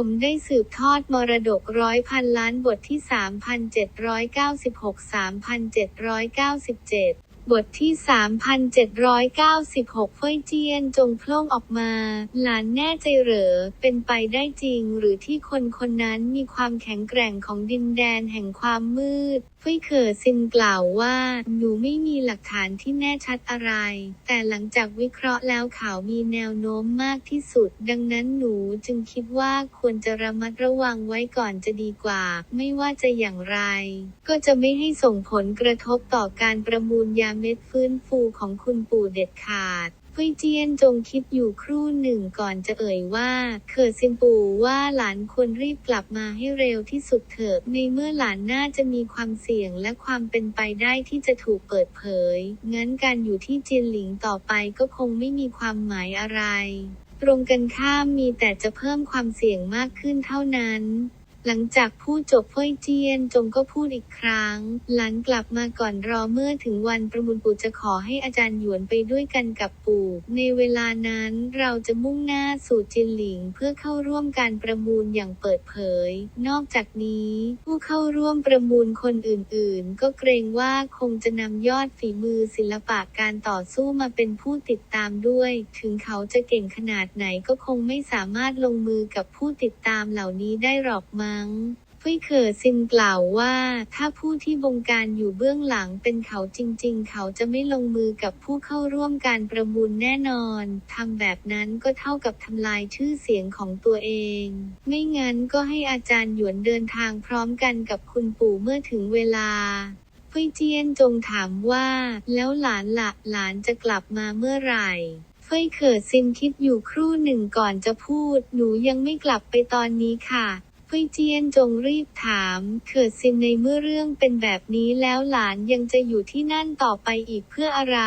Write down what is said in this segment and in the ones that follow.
ผมได้สืบทอดมรดกร้อยพันล้านบทที่ 3,796-3,797 บทที่ 3,796เฟ้ยเจียนจงโพล่งออกมา หลานแน่ใจเหรอ เป็นไปได้จริงหรือที่คนคนนั้นมีความแข็งแกร่งของดินแดนแห่งความมืดเฟ้ยเขอซินกล่าวว่า หนูไม่มีหลักฐานที่แน่ชัดอะไร แต่หลังจากวิเคราะห์แล้วข่าวมีแนวโน้มมากที่สุด ดังนั้นหนูจึงคิดว่าควรจะระมัดระวังไว้ก่อนจะดีกว่า ไม่ว่าจะอย่างไร ก็จะไม่ให้ส่งผลกระทบต่อการประมูลยาเม็ดฟื้นฟูของคุณปู่เด็ดขาดฟ้ยเจียนจงคิดอยู่ครู่หนึ่งก่อนจะเอ่ยว่าเขิดซินปู่ว่าหลานควรรีบกลับมาให้เร็วที่สุดเถอะในเมื่อหลานน่าจะมีความเสี่ยงและความเป็นไปได้ที่จะถูกเปิดเผย งั้นการอยู่ที่เจียนหลิงต่อไปก็คงไม่มีความหมายอะไร ตรงกันข้ามมีแต่จะเพิ่มความเสี่ยงมากขึ้นเท่านั้น หลังจากพูดจบเฟ้ยเจียนจงก็พูดอีกครั้ง หลันกลับมาก่อนรอเมื่อถึงวันประมูลปู่จะขอให้อาจารย์หยวนไปด้วยกันกับปู่ ในเวลานั้นเราจะมุ่งหน้าสู่จินหลิงเพื่อเข้าร่วมการประมูลอย่างเปิดเผย นอกจากนี้ผู้เข้าร่วมประมูลคนอื่นๆ ก็เกรงว่าคงจะนำยอดฝีมือศิลปะการต่อสู้มาเป็นผู้ติดตามด้วย ถึงเขาจะเก่งขนาดไหนก็คงไม่สามารถลงมือกับผู้ติดตามเหล่านี้ได้หรอกมั้งฟุยเขอซินกล่าวว่า ถ้าผู้ที่บงการอยู่เบื้องหลังเป็นเขาจริง ๆ เขาจะไม่ลงมือกับผู้เข้าร่วมการประมูลแน่นอนทำแบบนั้นก็เท่ากับทำลายชื่อเสียงของตัวเอง ไม่งั้นก็ให้อาจารย์หยวนเดินทางพร้อมกันกับคุณปู่เมื่อถึงเวลาเฟยเจียนจงถามว่า แล้วหลานละหลานจะกลับมาเมื่อไหร่เฟยเขิดซินคิดอยู่ครู่หนึ่งก่อนจะพูด หนูยังไม่กลับไปตอนนี้ค่ะ ยเจียนจงรีบถาม เขิดซินในเมื่อเรื่องเป็นแบบนี้แล้วหลานยังจะอยู่ที่นั่นต่อไปอีกเพื่ออะไร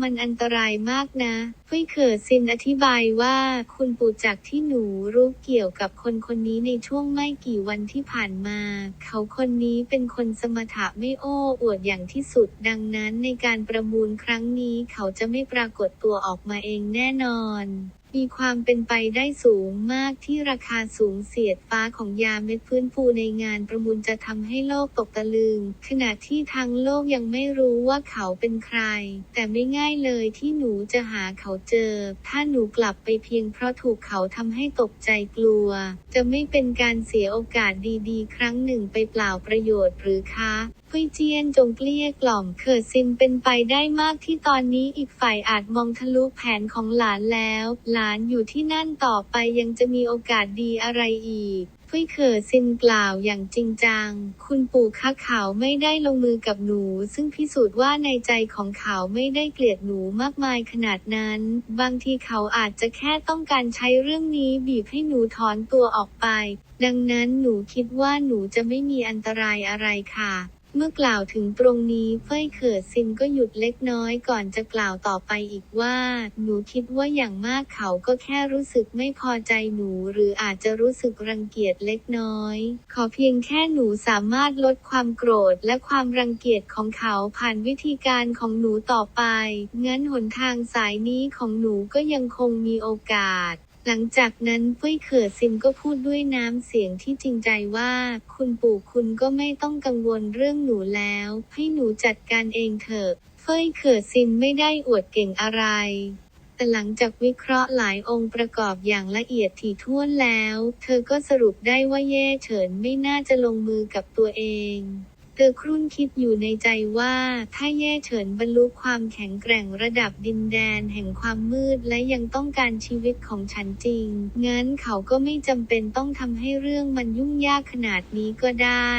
มันอันตรายมากนะเฟยเขิดซินอธิบายว่าคุณปู่จากที่หนูรู้เกี่ยวกับคนคนนี้ในช่วงไม่กี่วันที่ผ่านมา เขาคนนี้เป็นคนสมถะไม่โอ้อวดอย่างที่สุด ดังนั้นในการประมูลครั้งนี้เขาจะไม่ปรากฏตัวออกมาเองแน่นอน มีความเป็นไปได้สูงมากที่ราคาสูงเสียดฟ้าของยาเม็ดฟื้นฟูในงานประมูลจะทำให้โลกตกตะลึง ขณะที่ทั้งโลกยังไม่รู้ว่าเขาเป็นใคร แต่ไม่ง่ายเลยที่หนูจะหาเขาเจอ ถ้าหนูกลับไปเพียงเพราะถูกเขาทำให้ตกใจกลัว จะไม่เป็นการเสียโอกาสดีๆ ครั้งหนึ่งไปเปล่าประโยชน์หรือคะ ฟุยเจียนจงเกลี้ยกล่อมเขิดซินเป็นไปได้มากที่ตอนนี้อีกฝ่ายอาจมองทะลุแผนของหลานแล้ว หลานอยู่ที่นั่นต่อไปยังจะมีโอกาสดีอะไรอีกฟุยเขอซินกล่าวอย่างจริงจัง คุณปู่คะเขาไม่ได้ลงมือกับหนู ซึ่งพิสูจน์ว่าในใจของเขาไม่ได้เกลียดหนูมากมายขนาดนั้น บางทีเขาอาจจะแค่ต้องการใช้เรื่องนี้บีบให้หนูถอนตัวออกไป ดังนั้นหนูคิดว่าหนูจะไม่มีอันตรายอะไรค่ะ เมื่อกล่าวถึงตรงนี้เฟ้ยเขิดซินก็หยุดเล็กน้อยก่อนจะกล่าวต่อไปอีกว่า หนูคิดว่าอย่างมากเขาก็แค่รู้สึกไม่พอใจหนู หรืออาจจะรู้สึกรังเกียจเล็กน้อย ขอเพียงแค่หนูสามารถลดความโกรธและความรังเกียจของเขาผ่านวิธีการของหนูต่อไป งั้นหนทางสายนี้ของหนูก็ยังคงมีโอกาส หลังจากนั้นเฟ้ยเขิดซินก็พูดด้วยน้ำเสียงที่จริงใจว่า คุณปู่คุณก็ไม่ต้องกังวลเรื่องหนูแล้ว ให้หนูจัดการเองเถอะ เฟยเขิดซินไม่ได้อวดเก่งอะไร แต่หลังจากวิเคราะห์หลายองค์ประกอบอย่างละเอียดถี่ถ้วนแล้ว เธอก็สรุปได้ว่าเย่เฉินไม่น่าจะลงมือกับตัวเอง เธอครุ่นคิดอยู่ในใจว่า ถ้าแย่เฉินบรรลุความแข็งแกร่งระดับดินแดนแห่งความมืดและยังต้องการชีวิตของฉันจริง งั้นเขาก็ไม่จำเป็นต้องทำให้เรื่องมันยุ่งยากขนาดนี้ก็ได้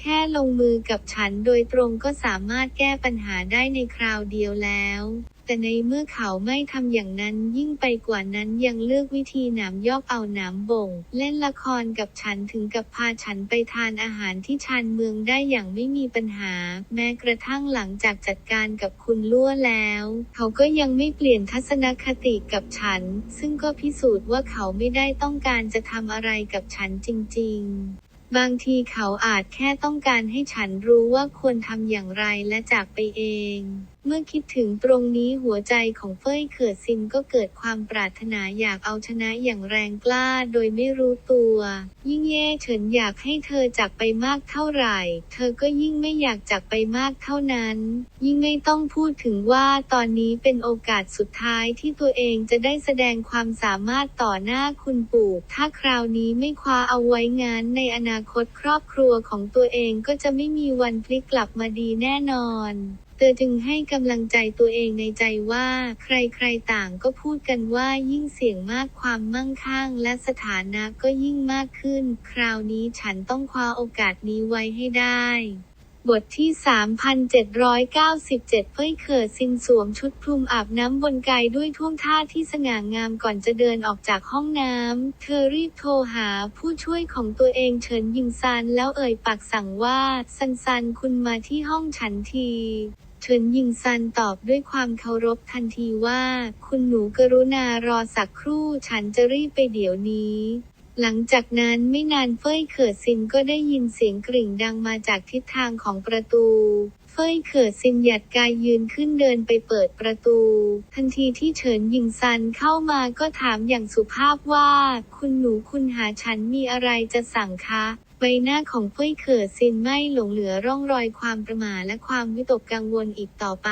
แค่ลงมือกับฉันโดยตรงก็สามารถแก้ปัญหาได้ในคราวเดียวแล้ว แต่ในเมื่อเขาไม่ทำอย่างนั้นยิ่งไปกว่านั้นยังเลือกวิธีหนามยอกเอาหนามบ่ง เล่นละครกับฉันถึงกับพาฉันไปทานอาหารที่ชานเมืองได้อย่างไม่มีปัญหา แม้กระทั่งหลังจากจัดการกับคุณลั่วแล้ว เขาก็ยังไม่เปลี่ยนทัศนคติกับฉัน ซึ่งก็พิสูจน์ว่าเขาไม่ได้ต้องการจะทำอะไรกับฉันจริง ๆบางทีเขาอาจแค่ต้องการให้ฉันรู้ว่าควรทำอย่างไรและจากไปเอง เมื่อคิดถึงตรงนี้หัวใจของเฟยเขิดซินก็เกิดความปรารถนาอยากเอาชนะอย่างแรงกล้าโดยไม่รู้ตัว ยิ่งเย่เฉินอยากให้เธอจากไปมากเท่าไหร่ เธอก็ยิ่งไม่อยากจากไปมากเท่านั้น ยิ่งไม่ต้องพูดถึงว่าตอนนี้เป็นโอกาสสุดท้ายที่ตัวเองจะได้แสดงความสามารถต่อหน้าคุณปู่ ถ้าคราวนี้ไม่คว้าเอาไว้งานในอนาคตครอบครัวของตัวเองก็จะไม่มีวันพลิกกลับมาดีแน่นอน เธอจึงให้กำลังใจตัวเองในใจว่า ใครๆต่างก็พูดกันว่ายิ่งเสี่ยงมากความมั่งคั่ง และสถานะก็ยิ่งมากขึ้น คราวนี้ฉันต้องคว้าโอกาสนี้ไว้ให้ได้บทที่ 3,797เฟ้ยเขิดซินสวมชุดคลุมอาบน้ำบนกายด้วยท่วงท่าที่สง่างามก่อนจะเดินออกจากห้องน้ำ เธอรีบโทรหาผู้ช่วยของตัวเองเฉินยิงซันแล้วเอ่ยปากสั่งว่า ซันซันคุณมาที่ห้องฉันที เฉินยิงซันตอบด้วยความเคารพทันทีว่า คุณหนูกรุณารอสักครู่ฉันจะรีบไปเดี๋ยวนี้หลังจากนั้นไม่นานเฟยเขิดซินก็ได้ยินเสียงกริ่งดังมาจากทิศทางของประตู เฟยเขิดซินหยัดกายยืนขึ้นเดินไปเปิดประตู ทันทีที่เฉินยิงซันเข้ามาก็ถามอย่างสุภาพว่า คุณหนูคุณหาฉันมีอะไรจะสั่งคะ ใบหน้าของเฟ้ยเขิดซินไม่หลงเหลือร่องรอยความประหม่าและความวิตกกังวลอีกต่อไป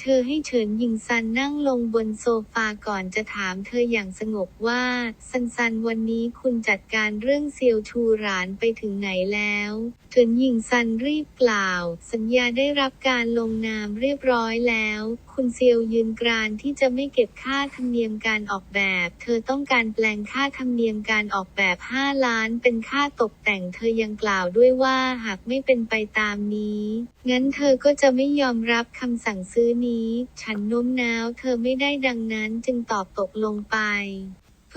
เธอให้เฉินยิงซันนั่งลงบนโซฟาก่อนจะถามเธออย่างสงบว่า ซันซันวันนี้คุณจัดการเรื่องเซียวชูหรานไปถึงไหนแล้ว เฉินยิงซันรีบกล่าว สัญญาได้รับการลงนามเรียบร้อยแล้ว คุณเซียวยืนกรานที่จะไม่เก็บค่าธรรมเนียมการออกแบบ เธอต้องการแปลงค่าธรรมเนียมการออกแบบ 5 ล้าน เป็นค่าตกแต่ง เธอยังกล่าวด้วยว่าหากไม่เป็นไปตามนี้ งั้นเธอก็จะไม่ยอมรับคำสั่งซื้อนี้ ฉันโน้มน้าว เธอไม่ได้ดังนั้นจึงตอบตกลงไป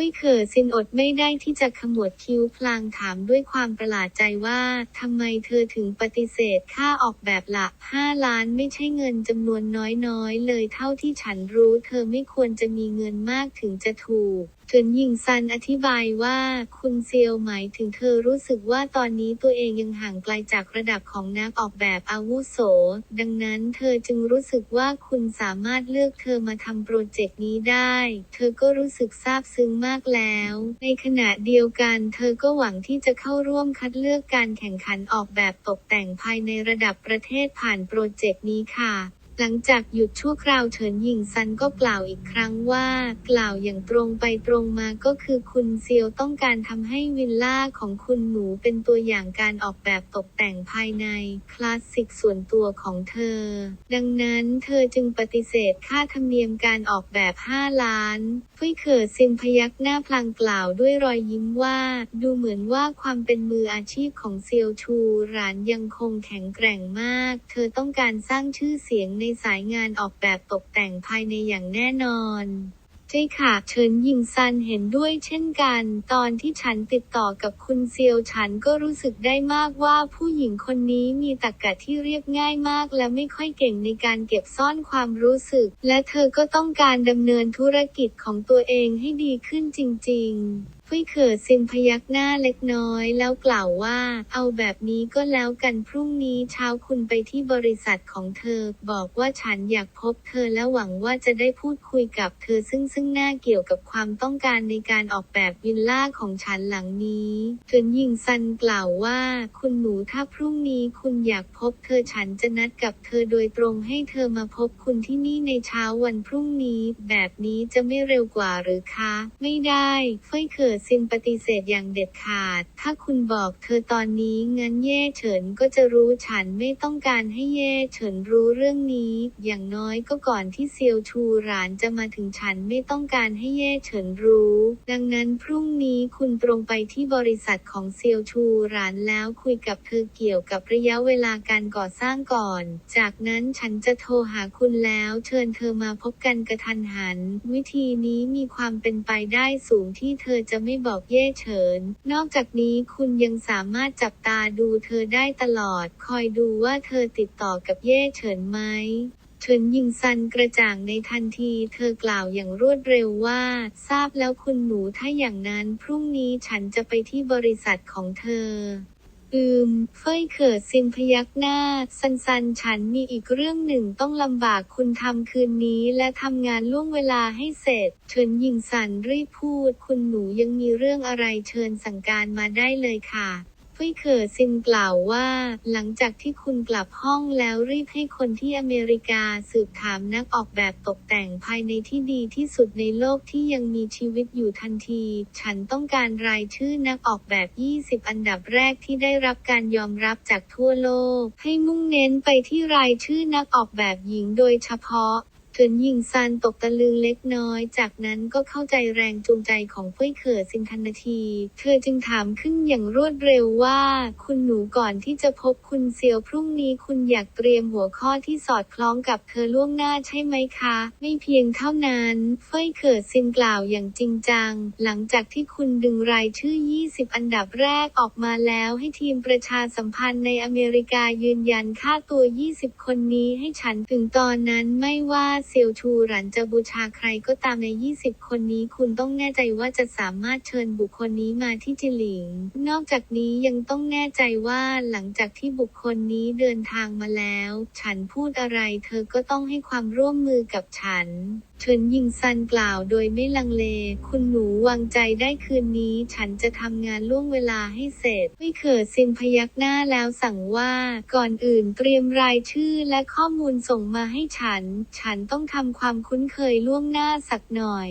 ฟุยเขอซินอดไม่ได้ที่จะขมวดคิ้วพลางถามด้วยความประหลาดใจว่าทำไมเธอถึงปฏิเสธค่าออกแบบหลัก5ล้านไม่ใช่เงินจำนวนน้อยๆ เลยเท่าที่ฉันรู้เธอไม่ควรจะมีเงินมากถึงจะถูกเฉินยิงซันอธิบายว่าคุณเซียวหมายถึงเธอรู้สึกว่าตอนนี้ตัวเองยังห่างไกลจากระดับของนักออกแบบอาวุโส ดังนั้นเธอจึงรู้สึกว่าคุณสามารถเลือกเธอมาทำโปรเจกต์นี้ได้ เธอก็รู้สึกซาบซึ้งมากแล้ว ในขณะเดียวกันเธอก็หวังที่จะเข้าร่วมคัดเลือกการแข่งขันออกแบบตกแต่งภายในระดับประเทศผ่านโปรเจกต์นี้ค่ะ หลังจากหยุดชั่วคราวเฉินหยิงซันก็กล่าวอีกครั้งว่า กล่าวอย่างตรงไปตรงมาก็คือคุณเซียวต้องการทำให้วิลล่าของคุณหนูเป็นตัวอย่างการออกแบบตกแต่งภายใน คลาสสิกส่วนตัวของเธอ ดังนั้นเธอจึงปฏิเสธค่าธรรมเนียมการออกแบบ 5 ล้านฟุยเขอซินพยักหน้าพลางกล่าวด้วยรอยยิ้มว่า ดูเหมือนว่าความเป็นมืออาชีพของเซียวชูหรานยังคงแข็งแกร่งมาก เธอต้องการสร้างชื่อเสียงในสายงานออกแบบตกแต่งภายในอย่างแน่นอนใช่ค่ะเฉินยิงซันเห็นด้วยเช่นกัน ตอนที่ฉันติดต่อกับคุณเซียวฉันก็รู้สึกได้มากว่าผู้หญิงคนนี้มีตรรกะที่เรียบง่ายมาก และไม่ค่อยเก่งในการเก็บซ่อนความรู้สึก และเธอก็ต้องการดำเนินธุรกิจของตัวเองให้ดีขึ้นจริง ๆ ฟุยเขอซินพยักหน้าเล็กน้อย แล้วกล่าวว่า เอาแบบนี้ก็แล้วกันพรุ่งนี้เช้าคุณไปที่บริษัทของเธอ บอกว่าฉันอยากพบเธอและหวังว่าจะได้พูดคุยกับเธอซึ่งซึ่งหน้าเกี่ยวกับความต้องการในการออกแบบวิลล่าของฉันหลังนี้เฉินยิงซันกล่าวว่า คุณหนูถ้าพรุ่งนี้คุณอยากพบเธอฉันจะนัดกับเธอโดยตรงให้เธอมาพบคุณที่นี่ในเช้าวันพรุ่งนี้ แบบนี้จะไม่เร็วกว่าหรือคะ ไม่ได้เฟยเขอซินปฏิเสธอย่างเด็ดขาด ถ้าคุณบอกเธอตอนนี้งั้นเย่เฉินก็จะรู้ฉันไม่ต้องการให้เย่เฉินรู้เรื่องนี้ อย่างน้อยก็ก่อนที่เซียวชูหรานจะมาถึงฉันไม่ต้องการให้เย่เฉินรู้ ดังนั้นพรุ่งนี้คุณตรงไปที่บริษัทของเซียวชูหรานแล้วคุยกับเธอเกี่ยวกับระยะเวลาการก่อสร้างก่อน จากนั้นฉันจะโทรหาคุณแล้วเชิญเธอมาพบกันกระทันหัน วิธีนี้มีความเป็นไปได้สูงที่เธอจะไม่ไม่บอกเย่เฉิน นอกจากนี้คุณยังสามารถจับตาดูเธอได้ตลอด คอยดูว่าเธอติดต่อกับเย่เฉินไหมเฉินยิงซันกระจ่างในทันที เธอกล่าวอย่างรวดเร็วว่า ทราบแล้วคุณหนูถ้าอย่างนั้นพรุ่งนี้ฉันจะไปที่บริษัทของเธอ อืม เฟ้ยเขิดซินพยักหน้าซันซันฉันมีอีกเรื่องหนึ่งต้องลำบากคุณทำคืนนี้และทำงานล่วงเวลาให้เสร็จเฉินหญิงสันรีบพูด คุณหนูยังมีเรื่องอะไรเชิญสั่งการมาได้เลยค่ะ ฟ้ยเขิซินกล่าวว่า หลังจากที่คุณกลับห้องแล้วรีบให้คนที่อเมริกาสืบถามนักออกแบบตกแต่งภายในที่ดีที่สุดในโลกที่ยังมีชีวิตอยู่ทันที ฉันต้องการรายชื่อนักออกแบบ 20 อันดับแรกที่ได้รับการยอมรับจากทั่วโลก ให้มุ่งเน้นไปที่รายชื่อนักออกแบบหญิงโดยเฉพาะ เฉินหยิงซานตกตะลึงเล็กน้อย จากนั้นก็เข้าใจแรงจูงใจของเฟ้ยเขิดสินทันที เธอจึงถามขึ้นอย่างรวดเร็วว่า คุณหนูก่อนที่จะพบคุณเซียวพรุ่งนี้คุณอยากเตรียมหัวข้อที่สอดคล้องกับเธอล่วงหน้าใช่ไหมคะ ไม่เพียงเท่านั้นเฟ้ยเขิดซินกล่าวอย่างจริงจัง หลังจากที่คุณดึงรายชื่อ 20 อันดับแรกออกมาแล้วให้ทีมประชาสัมพันธ์ในอเมริกายืนยันค่าตัว 20 คนนี้ให้ฉันถึงตอนนั้นไม่ว่าเซียวชูหลันจะบูชาใครก็ตามใน 20 คนนี้คุณต้องแน่ใจว่าจะสามารถเชิญบุคคลนี้มาที่จิหลิง นอกจากนี้ยังต้องแน่ใจว่าหลังจากที่บุคคลนี้เดินทางมาแล้ว ฉันพูดอะไรเธอก็ต้องให้ความร่วมมือกับฉัน เฉินยิงซันกล่าวโดยไม่ลังเล คุณหนูวางใจได้คืนนี้ ฉันจะทำงานล่วงเวลาให้เสร็จ ไม่เขิดซินพยักหน้าแล้วสั่งว่าก่อนอื่นเตรียมรายชื่อและข้อมูลส่งมาให้ฉัน ฉันต้องทำความคุ้นเคยล่วงหน้าสักหน่อย